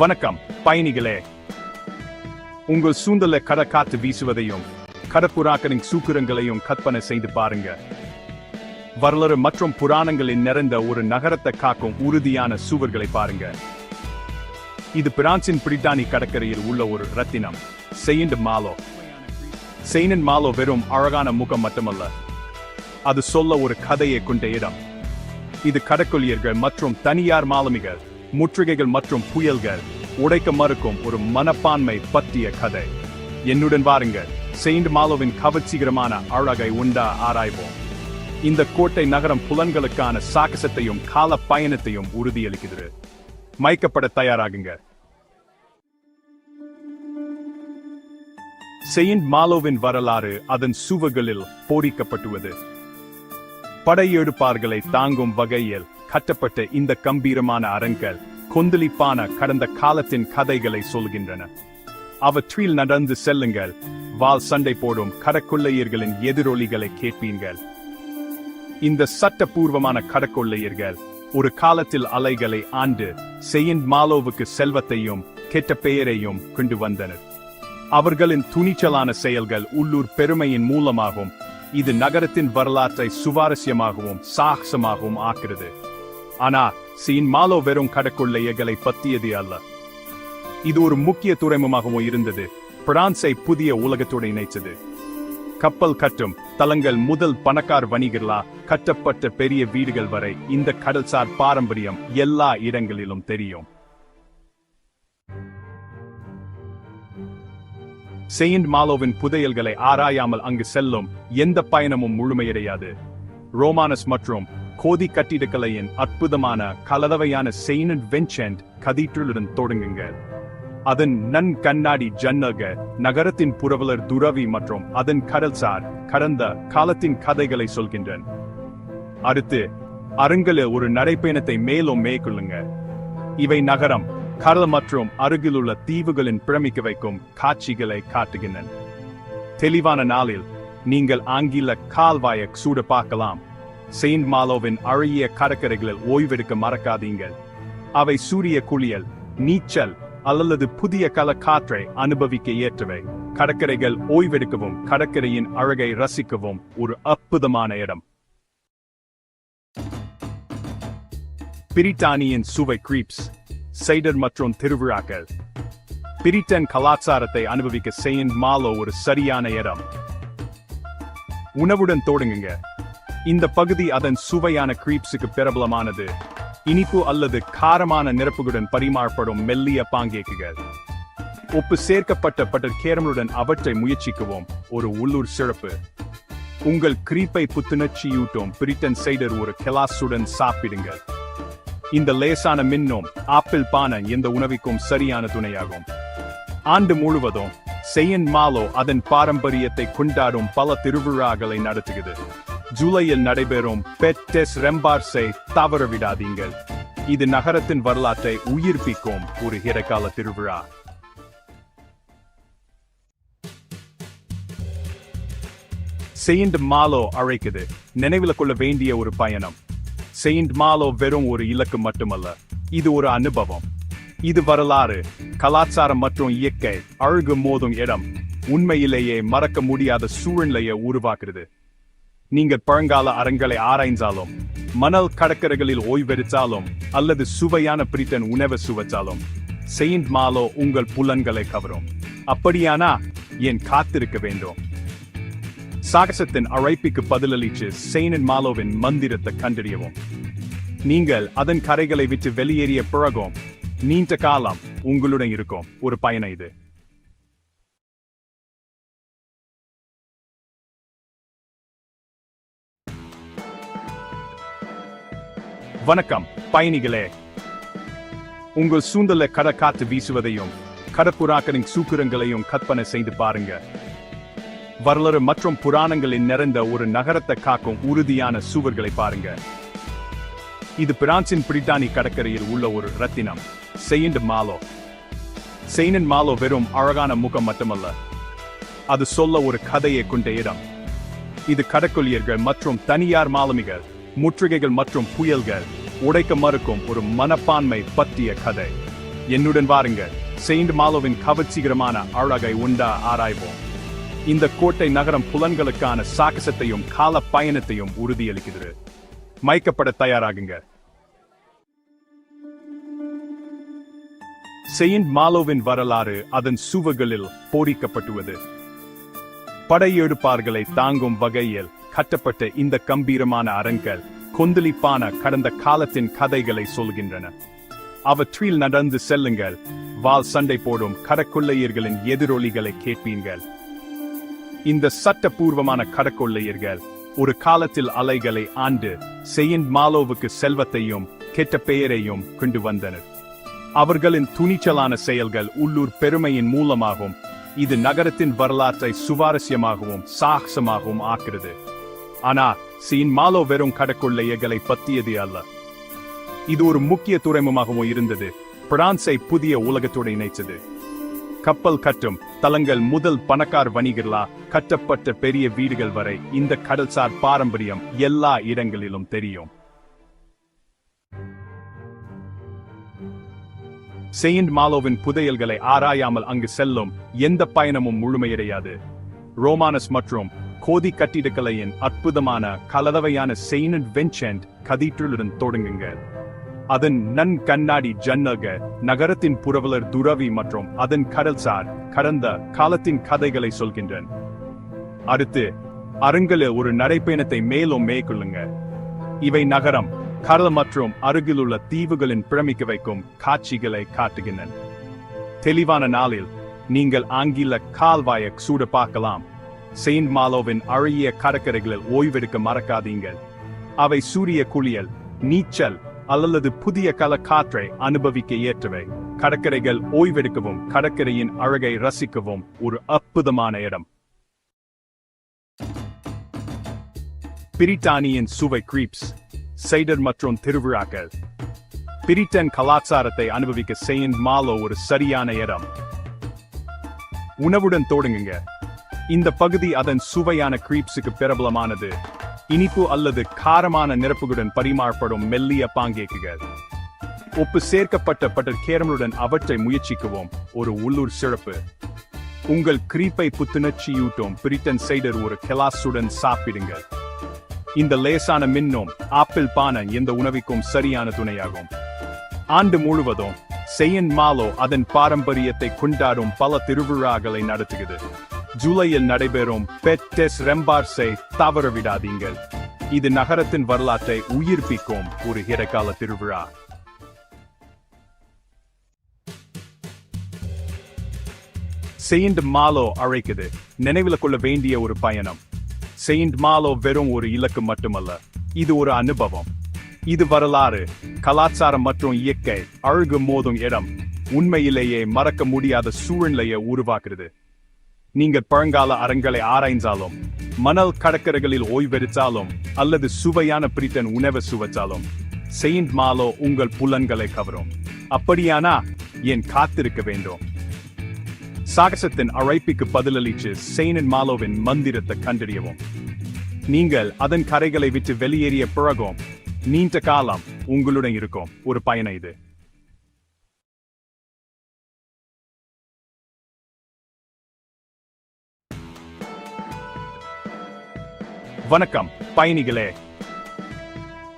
வணக்கம் பயணிகளே. உங்கள் சூந்தல கட காத்து வீசுவதையும் கடப்புறாக்களின் சூக்கிரங்களையும் கற்பனை செய்து பாருங்க. வரலாறு மற்றும் புராணங்களில் நிறைந்த ஒரு நகரத்தை காக்கும் உறுதியான சுவர்களை பாருங்க. இது பிரான்சின் பிரிட்டானி கடற்கரையில் உள்ள ஒரு ரத்தினம் செயின்ட் மாலோ. செயினன் மாலோ வெறும் அழகான முகம் மட்டுமல்ல அது சொல்ல ஒரு கதையை கொண்ட இடம். இது கடற்கொள்ளியர்கள் மற்றும் தனியார் மாலுமிகள் முற்றுகைகள் மற்றும் புயல்கள் உடைக்க மறுக்கும் ஒரு மனப்பான்மை பற்றிய கதை. என்னுடன் வாருங்கள். செயின்ட் மாலோவின் கவர்ச்சிகரமான அழகை உண்டா ஆராய்வோம். இந்த கோட்டை நகரம் புலன்களுக்கான சாகசத்தையும் கால பயணத்தையும் உறுதியளிக்கிறது. மயக்கப்பட தயாராகுங்க. செயின்ட் மாலோவின் வரலாறு அதன் சுவர்களில் போரிக்கப்பட்டுவது படையெடுப்பார்களை தாங்கும் வகையில் கட்டப்பட்ட இந்த கம்பீரமான அரண்கள் கொந்தளிப்பான கடந்த காலத்தின் கதைகளை சொல்கின்றன. அவற்றில் நடந்து செல்லுங்கள். வால் சண்டை போடும் கடற்கொள்ளையர்களின் எதிரொலிகளை கேட்பீர்கள். இந்த சட்டப்பூர்வமான கடற்கொள்ளையர்கள் ஒரு காலத்தில் அலைகளை ஆண்டு செயின்ட் மாலோவுக்கு செல்வத்தையும் கெட்ட பெயரையும் கொண்டு வந்தனர். அவர்களின் துணிச்சலான செயல்கள் உள்ளூர் பெருமையின் மூலமாகவும் இது நகரத்தின் வரலாற்றை சுவாரஸ்யமாகவும் சாகசமாகவும் ஆக்கிறது ஆனா சீன் மாலோ வெறும் கடக்குள்ள எகலை பத்தியது அல்ல. இது ஒரு முக்கிய துறைமுகமாகவும் இருந்தது. பிரான்சை புதிய உலகத்தோடு இணைத்தது. கப்பல் கட்டும் தலங்கள் முதல் பணக்கார் வணிகர்களா கட்டப்பட்ட பெரிய வீடுகள் வரை இந்த கடல்சார் பாரம்பரியம் எல்லா இடங்களிலும் தெரியும். செயின்ட் மாலோவின் புதையல்களை ஆராயாமல் அங்கு செல்லும் எந்த பயணமும் முழுமையடையாது. ரோமானஸ் மற்றும் கோதி கட்டிடக்கலையின் அற்புதமான கலதவையான செயின்ட் வென்சென்ட் கதீட்ரலுடன் தொடங்குங்க. அதன் நன் கண்ணாடி ஜன்னக நகரத்தின் புரவலர் துறவி மற்றும் அதன் கடல்சார் கடந்த காலத்தின் கதைகளை சொல்கின்றன. அடுத்து அருங்கல ஒரு நடைப்பயணத்தை மேலும் மேற்கொள்ளுங்க. இவை நகரம் கடல் மற்றும் அருகிலுள்ள தீவுகளின் பிரமிக்க வைக்கும் காட்சிகளை காட்டுகின்றன. தெளிவான நாளில் நீங்கள் ஆங்கில கால்வாயை சூட பார்க்கலாம். செயின்ட் மாலோவின் அழகிய கடற்கரைகளில் ஓய்வெடுக்க மறக்காதீங்கள் அவை சூரிய குளியல் நீச்சல் அல்லது புதிய கல காற்றை அனுபவிக்க ஏற்றவை. கடற்கரைகள் ஓய்வெடுக்கவும் கடற்கரையின் அழகை ரசிக்கவும் ஒரு அற்புதமான இடம். பிரிட்டானியின் சுவை கிரீப்ஸ் சைடர் மற்றும் திருவிழாக்கள். பிரிட்டன் கலாச்சாரத்தை அனுபவிக்க செயின்ட் மாலோ ஒரு சரியான இடம். உணவுடன் தொடங்குங்க. இந்த பகுதி அதன் சுவையான கிரீப்ஸுக்கு பிரபலமானது. இனிப்பு அல்லது காரமான நிரப்புகளுடன் பரிமாறப்படும் மெல்லிய பாங்கேக்குகள். உப்பு சேர்க்கப்பட்ட பட்டர் கேரமலுடன் அவற்றை முயற்சிக்கவும். ஒரு உள்ளூர் சிறப்பு. உங்கள் கிரீப்பை புத்துணர்ச்சியூட்டும் பிரிட்டன் சைடர் ஒரு கெலாஸுடன் சாப்பிடுங்கள். இந்த லேசான மின்னும் ஆப்பிள் பானை இந்த உணவிற்கும் சரியான துணையாகும். ஆண்டு முழுவதும் செயின் மாலோ அதன் பாரம்பரியத்தை கொண்டாடும் பல திருவிழாக்களை நடத்துகிறது. ஜூலையில் நடைபெறும் பெட்டெஸ் ரெம்பார்ஸை தவற விடாதீங்கள். இது நகரத்தின் வரலாற்றை உயிர்ப்பிக்கும் ஒரு இடைக்கால திருவிழா. செயின்ட் மாலோ அழைக்குது. நினைவில் கொள்ள வேண்டிய ஒரு பயணம். செயின்ட் மாலோ வெறும் ஒரு இலக்கு மட்டுமல்ல. இது ஒரு அனுபவம். இது வரலாறு கலாச்சாரம் மற்றும் இயற்கை அழகு மோதும் இடம். உண்மையிலேயே மறக்க முடியாத சூழ்நிலையை உருவாக்குறது நீங்கள் பழங்கால அரண்களை ஆராய்ந்தாலும் மணல் கடற்கரைகளில் ஓய்வெடுத்தாலும் அல்லது சுவையான பிரிட்டன் உணவை சுவைச்சாலும் செயின்ட் மாலோ உங்கள் புலன்களை கவரும். அப்படியானா ஏன் காத்திருக்க வேண்டும்? சாகசத்தின் அழைப்புக்கு பதிலளித்து செயினன் மாலோவின் மந்திரத்தை கண்டறியவும். நீங்கள் அதன் கரைகளை விட்டு வெளியேறிய பிறகும் நீண்ட காலம் உங்களுடன் இருக்கும் ஒரு பயணம் இது. வணக்கம் பயணிகளே. உங்கள் சூழ்நிலை கட காத்து வீசுவதையும் கடப்புறாக்களின் சூக்கிரங்களையும் கற்பனை செய்து பாருங்க. வரலாறு மற்றும் புராணங்களில் நிறைந்த ஒரு நகரத்தை காக்கும் உறுதியான சுவர்களை பாருங்க. இது பிரான்சின் பிரிட்டானி கடற்கரையில் உள்ள ஒரு ரத்தினம் செயின்ட் மாலோ. செயினன் மாலோ வெறும் அழகான முகம் மட்டுமல்ல. அது சொல்ல ஒரு கதையை கொண்ட இடம். இது கடற்கொள்ளியர்கள் மற்றும் தனியார் மாலுமிகள் முற்றுகைகள் மற்றும் புயல்கள் உடைக்க மறுக்கும் ஒரு மனப்பான்மை பற்றிய கதை. என்னுடன் வாருங்கள் செயின்ட் மாலோவின் கவர்ச்சிகரமான அழகை உண்டா ஆராய்வோம். இந்த கோட்டை நகரம் புலன்களுக்கான சாகசத்தையும் கால பயணத்தையும் உறுதியளிக்கிறது. மயக்கப்பட தயாராகுங்க. செயின்ட் மாலோவின் வரலாறு அதன் சுவர்களில் போடிக்கப்பட்டுள்ளது படையெடுப்பார்களை தாங்கும் வகையில் கட்டப்பட்ட இந்த கம்பீரமான அரண்கள் கொந்தளிப்பான கடந்த காலத்தின் கதைகளை சொல்கின்றன. அவற்றில் நடந்து செல்லுங்கள். வால் சண்டை போடும் கடற்கொள்ளையர்களின் எதிரொலிகளை கேட்பீர்கள். இந்த சட்டபூர்வமான கடற்கொள்ளையர்கள் ஒரு காலத்தில் அலைகளை ஆண்டு செயின்ட் மாலோவுக்கு செல்வத்தையும் கெட்ட பெயரையும் கொண்டு வந்தனர். அவர்களின் துணிச்சலான செயல்கள் உள்ளூர் பெருமையின் மூலமாகவும் இது நகரத்தின் வரலாற்றை சுவாரஸ்யமாகவும் சாகசமாகவும் ஆக்கிறது ஆனா சீன் மாலோ வெறும் எகலை பத்தியது அல்ல. இது ஒரு முக்கிய துறைமுகமாகவும் இருந்தது. பிரான்சை புதிய உலகத்தோடு இணைத்தது. கப்பல் கட்டும் தலங்கள் முதல் பணக்கார் வணிகர்களா கட்டப்பட்ட பெரிய வீடுகள் வரை இந்த கடல்சார் பாரம்பரியம் எல்லா இடங்களிலும் தெரியும். செயின்ட் மாலோவின் புதையல்களை ஆராயாமல் அங்கு செல்லும் எந்த பயணமும் முழுமையடையாது. ரோமானஸ் மற்றும் கோதி கட்டிடக்கலையின் அற்புதமான கலதவையான செயின்ட் வென்சென்ட் கதீட்ரலுடன் தொடங்குங்க. அதன் நன் கண்ணாடி ஜன்னக நகரத்தின் புரவலர் துறவி மற்றும் அதன் கடல்சார் கடந்த காலத்தின் கதைகளை சொல்கின்றன. அடுத்து அருங்கல ஒரு நடைப்பயணத்தை மேலும் மேற்கொள்ளுங்க. இவை நகரம் கடல் மற்றும் அருகிலுள்ள தீவுகளின் பிரமிக்க வைக்கும் காட்சிகளை காட்டுகின்றன. தெளிவான நாளில் நீங்கள் ஆங்கில கால்வாய சூட பார்க்கலாம். செயின்ட் மாலோவின் அழகிய கடற்கரைகளில் ஓய்வெடுக்க மறக்காதீங்கள் அவை சூரிய குளியல் நீச்சல் அல்லது புதிய கல காற்றை அனுபவிக்க ஏற்றவை. கடற்கரைகள் ஓய்வெடுக்கவும் கடற்கரையின் அழகை ரசிக்கவும் ஒரு அற்புதமான இடம். பிரிட்டானியின் சுவை கிரீப்ஸ் சைடர் மற்றும் திருவிழாக்கள். பிரிட்டன் கலாச்சாரத்தை அனுபவிக்க செயின்ட் மாலோ ஒரு சரியான இடம். உணவுடன் தொடங்குங்க. இந்த பகுதி அதன் சுவையான கிரீப்ஸுக்கு பிரபலமானது. இனிப்பு அல்லது காரமான நிரப்புகளுடன் பரிமாறப்படும் மெல்லிய பாங்கேக்குகள். உப்பு சேர்க்கப்பட்ட பட்டர் கேரமலுடன் அவற்றை முயற்சிக்கவும். ஒரு உள்ளூர் சிறப்பு. உங்கள் கிரீப்பை புத்துணர்ச்சியூட்டும் பிரிட்டன் சைடர் ஒரு கெலாஸுடன் சாப்பிடுங்கள். இந்த லேசான மின்னும் ஆப்பிள் பானை எந்த உணவிற்கும் சரியான துணையாகும். ஆண்டு முழுவதும் செயின்ட் மாலோ அதன் பாரம்பரியத்தை கொண்டாடும் பல திருவிழாக்களை நடத்துகிறது. ஜூலையில் நடைபெறும் பெட்டெஸ் ரெம்பார்ஸை தவற விடாதீங்கள். இது நகரத்தின் வரலாற்றை உயிர்ப்பிக்கும் ஒரு இடைக்கால திருவிழா. செயின்ட் மாலோ அழைக்குது. நினைவில் கொள்ள வேண்டிய ஒரு பயணம். செயின்ட் மாலோ வெறும் ஒரு இலக்கு மட்டுமல்ல இது ஒரு அனுபவம். இது வரலாறு கலாச்சாரம் மற்றும் இயற்கை அழகு மோதும் இடம் உண்மையிலேயே மறக்க முடியாத சூழ்நிலையை உருவாக்குறது நீங்கள் பழங்கால அரங்களை ஆராய்ந்தாலும் மணல் கடற்கரைகளில் ஓய்வெடுத்தாலும் அல்லது சுவையான பிரிட்டன் உணவை சுவைச்சாலும் செயின்ட் மாலோ உங்கள் புலன்களை கவரும். அப்படியானா ஏன் காத்திருக்க வேண்டும்? சாகசத்தின் அழைப்புக்கு பதிலளிச்சு செயின்ட் மாலோவின் மந்திரத்தை கண்டறியவும். நீங்கள் அதன் கரைகளை விட்டு வெளியேறிய பிறகும் நீண்ட காலம் உங்களுடன் இருக்கும் ஒரு பயணம் இது. வணக்கம் பயணிகளே.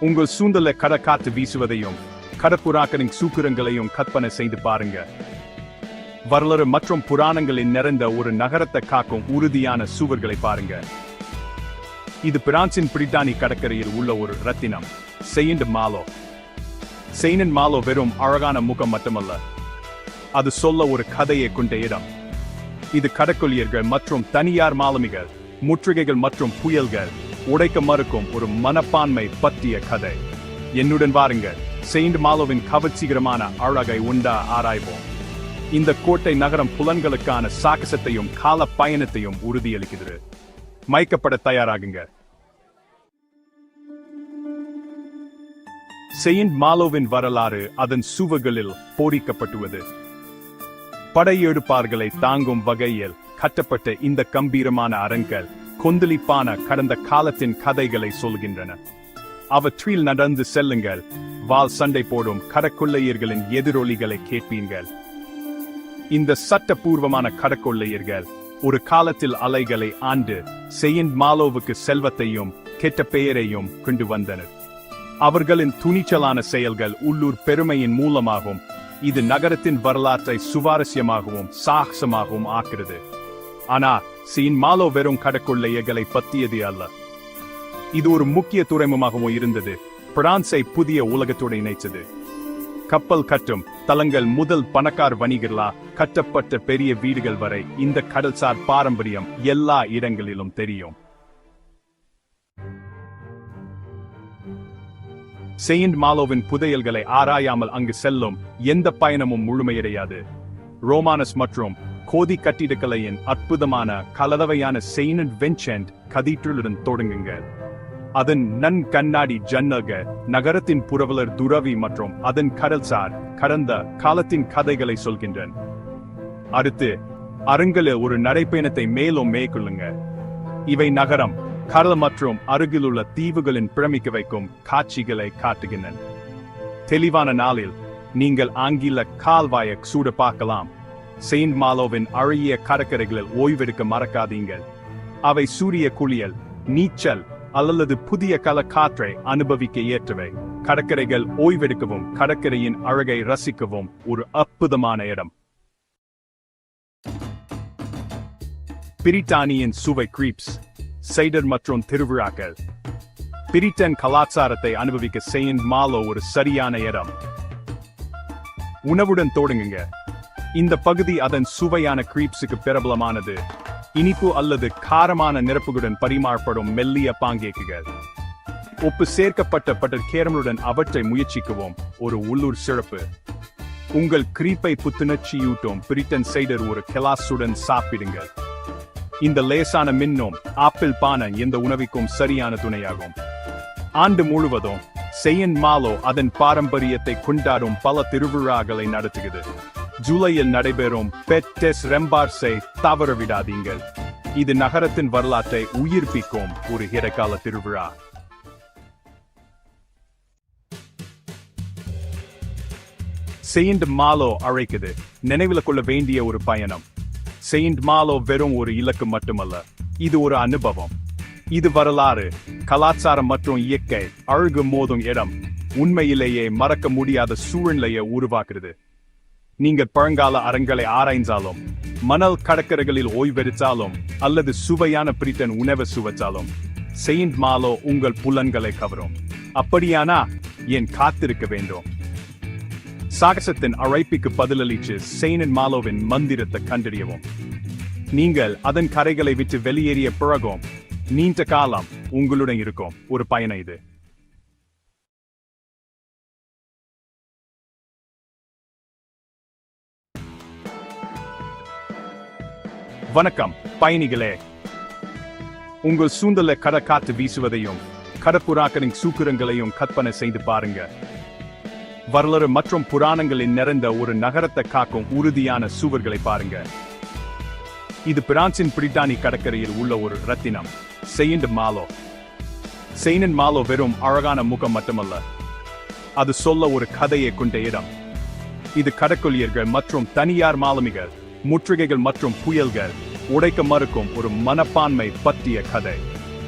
உங்கள் சூண்டலை கட காத்து வீசுவதையும் கடப்புறாக்களின் சூக்குரங்களையும் கற்பனை செய்து பாருங்க. வரலாறு மற்றும் புராணங்களில் நிறைந்த ஒரு நகரத்தை காக்கும் உறுதியான சுவர்களை பாருங்க. இது பிரான்சின் பிரிட்டானி கடற்கரையில் உள்ள ஒரு ரத்தினம் செயின்ட் மாலோ. செயினன் மாலோ வெறும் அழகான முகம் மட்டுமல்ல. அது சொல்ல ஒரு கதையை கொண்ட இடம். இது கடற்கொள்ளியர்கள் மற்றும் தனியார் மாலுமிகள். முற்றுகைகள் மற்றும் புயல்கள் உடைக்க மறுக்கும் ஒரு மனப்பான்மை பற்றிய கதை. என்னுடன் வாருங்கள் செயின்ட் மாலோவின் கவர்ச்சிகரமான அழகை உண்டா ஆராய்வோம். இந்த கோட்டை நகரம் புலன்களுக்கான சாகசத்தையும் கால பயணத்தையும் உறுதியளிக்கிறது. மயக்கப்பட தயாராகுங்க. செயின்ட் மாலோவின் வரலாறு அதன் சுவர்களில் போடிக்கப்பட்டுள்ளது படையெடுப்பார்களை தாங்கும் வகையில் கட்டப்பட்ட இந்த கம்பீரமான அரண்கள் கொந்தளிப்பான கடந்த காலத்தின் கதைகளை சொல்கின்றன. அவற்றில் நடந்து செல்லுங்கள். வால் சண்டை போடும் கடற்கொள்ளையர்களின் எதிரொலிகளை கேட்பீர்கள். இந்த சட்டபூர்வமான கடற்கொள்ளையர்கள் ஒரு காலத்தில் அலைகளை ஆண்டு செயின்ட் மாலோவுக்கு செல்வத்தையும் கெட்ட பெயரையும் கொண்டு வந்தனர். அவர்களின் துணிச்சலான செயல்கள் உள்ளூர் பெருமையின் மூலமாகவும் இது நகரத்தின் வரலாற்றை சுவாரஸ்யமாகவும் சாகசமாகவும் ஆக்கிறது ஆனா சீன் மாலோ வெறும் கடற்கொள்ளையர்களை பத்தியது அல்ல. இது ஒரு முக்கிய துறைமுகமாகவும் இருந்தது. பிரான்சை புதிய உலகத்தோடு இணைத்தது. கப்பல் கட்டும் தலங்கள் முதல் பணக்கார் வணிகர்களா கட்டப்பட்ட பெரிய வீடுகள் வரை இந்த கடல்சார் பாரம்பரியம் எல்லா இடங்களிலும் தெரியும். செயின்ட் மாலோவின் புதையல்களை ஆராயாமல் அங்கு செல்லும் எந்த பயணமும் முழுமையடையாது. ரோமானஸ் மற்றும் கோதி கட்டிடக்கலையின் அற்புதமான கலதவையான செயின்ட் வென்சென்ட் கதீட்ரலுடன் தொடங்குங்க. அதன் நன் கண்ணாடி ஜன்னக நகரத்தின் புரவலர் துறவி மற்றும் அதன் கடல்சார் கடந்த காலத்தின் கதைகளை சொல்கின்றன. அடுத்து அருங்கலு ஒரு நடைப்பயணத்தை மேலும் மேற்கொள்ளுங்க. இவை நகரம் கடல் மற்றும் அருகிலுள்ள தீவுகளின் பிரமிக்க வைக்கும் காட்சிகளை காட்டுகின்றன. தெளிவான நாளில் நீங்கள் ஆங்கில கால்வாயை சூட பார்க்கலாம். செயின்ட் மாலோவின் அழகிய கடற்கரைகளில் ஓய்வெடுக்க மறக்காதீங்கள் அவை சூரிய குளியல் நீச்சல் அல்லது புதிய கல காற்றை அனுபவிக்க ஏற்றவை. கடற்கரைகள் ஓய்வெடுக்கவும் கடற்கரையின் அழகை ரசிக்கவும் ஒரு அற்புதமான இடம். பிரிட்டானியின் சுவை கிரீப்ஸ் சைடர் மற்றும் திருவிழாக்கள். பிரிட்டன் கலாச்சாரத்தை அனுபவிக்க செயின்ட் மாலோ ஒரு சரியான இடம். உணவுடன் தொடங்குங்க. இந்த பகுதி அதன் சுவையான கிரீப்ஸுக்கு பிரபலமானது. இனிப்பு அல்லது காரமான நிரப்புகளுடன் பரிமாறப்படும் மெல்லிய பாங்கேக்குகள். உப்பு சேர்க்கப்பட்ட பட்டர் கேரமலுடன் அவற்றை முயற்சிக்கவும். ஒரு உள்ளூர் சிறப்பு. உங்கள் கிரீப்பை புத்துணர்ச்சியூட்டும் பிரிட்டன் சைடர் ஒரு கெலாஸுடன் சாப்பிடுங்கள். இந்த லேசான மின்னும் ஆப்பிள் பானை எந்த உணவிற்கும் சரியான துணையாகும். ஆண்டு முழுவதும் செயின்ட் மாலோ அதன் பாரம்பரியத்தை கொண்டாடும் பல திருவிழாக்களை நடத்துகிறது. ஜூலையில் நடைபெறும் பெட்டெஸ் ரெம்பார்ஸை தவற விடாதீங்கள். இது நகரத்தின் வரலாற்றை உயிர்ப்பிக்கும் ஒரு இடைக்கால திருவிழா. செயின்ட் மாலோ அழைக்குது. நினைவில் கொள்ள வேண்டிய ஒரு பயணம். செயின்ட் மாலோ வெறும் ஒரு இலக்கு மட்டுமல்ல இது ஒரு அனுபவம். இது வரலாறு கலாச்சாரம் மற்றும் இயற்கை அழகு மோதும் இடம். உண்மையிலேயே மறக்க முடியாத சூழ்நிலையை உருவாக்குறது நீங்கள் பழங்கால அரங்களை ஆராய்ந்தாலும் மணல் கடற்கரைகளில் ஓய்வெடுத்தாலும் அல்லது சுவையான பிரிட்டன் உணவு சுவைச்சாலும் செயின்ட் மாலோ உங்கள் புலன்களை கவரும். அப்படியானா ஏன் காத்திருக்க வேண்டும்? சாகசத்தின் அழைப்புக்கு பதிலளிச்சு செயின்ட் மாலோவின் மந்திரத்தை கண்டறியவும். நீங்கள் அதன் கரைகளை விட்டு வெளியேறிய பிறகும் நீண்ட காலம் உங்களுடன் இருக்கும் ஒரு பயணம் இது. வணக்கம் பயணிகளே. உங்கள் சூந்தல கட காத்து வீசுவதையும் கடப்புறாக்களின் சூக்கிரங்களையும் கற்பனை செய்து பாருங்க. வரலாறு மற்றும் புராணங்களில் நிறைந்த ஒரு நகரத்தை காக்கும் உறுதியான சுவர்களை பாருங்க. இது பிரான்சின் பிரிட்டானி கடற்கரையில் உள்ள ஒரு ரத்தினம் செயின்ட் மாலோ. செயின்ட் மாலோ வெறும் அழகான முகம் மட்டுமல்ல அது சொல்ல ஒரு கதையை கொண்ட இடம். இது கடற்கொள்ளியர்கள் மற்றும் தனியார் மாலுமிகள் முற்றுகைகள் மற்றும் புயல்கள் உடைக்க மறுக்கும் ஒரு மனப்பான்மை பற்றிய கதை.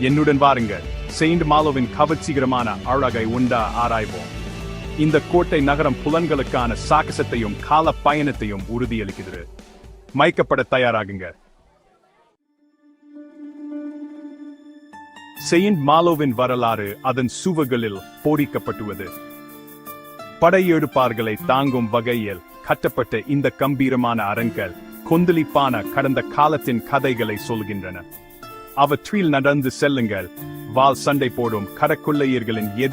என்னுடன் வாருங்கள் செயின்ட் மாலோவின் கவர்ச்சிகரமான அழகை உண்டா ஆராய்வோம். இந்த கோட்டை நகரம் புலன்களுக்கான சாகசத்தையும் கால பயணத்தையும் உறுதியளிக்கிறது. மயக்கப்பட தயாராகுங்க. செயின்ட் மாலோவின் வரலாறு அதன் சுவர்களில் போரிக்கப்பட்டுவது படையெடுப்பார்களை தாங்கும் வகையில் கட்டப்பட்ட இந்த கம்பீரமான அரண்கள் கொந்தளிப்பான கடந்த காலத்தின் கதைகளை சொல்கின்றன. அவற்றில் நடந்து செல்லுங்கள். வால் சண்டை போடும் கடற்கொள்ளையர்களின் எதிர்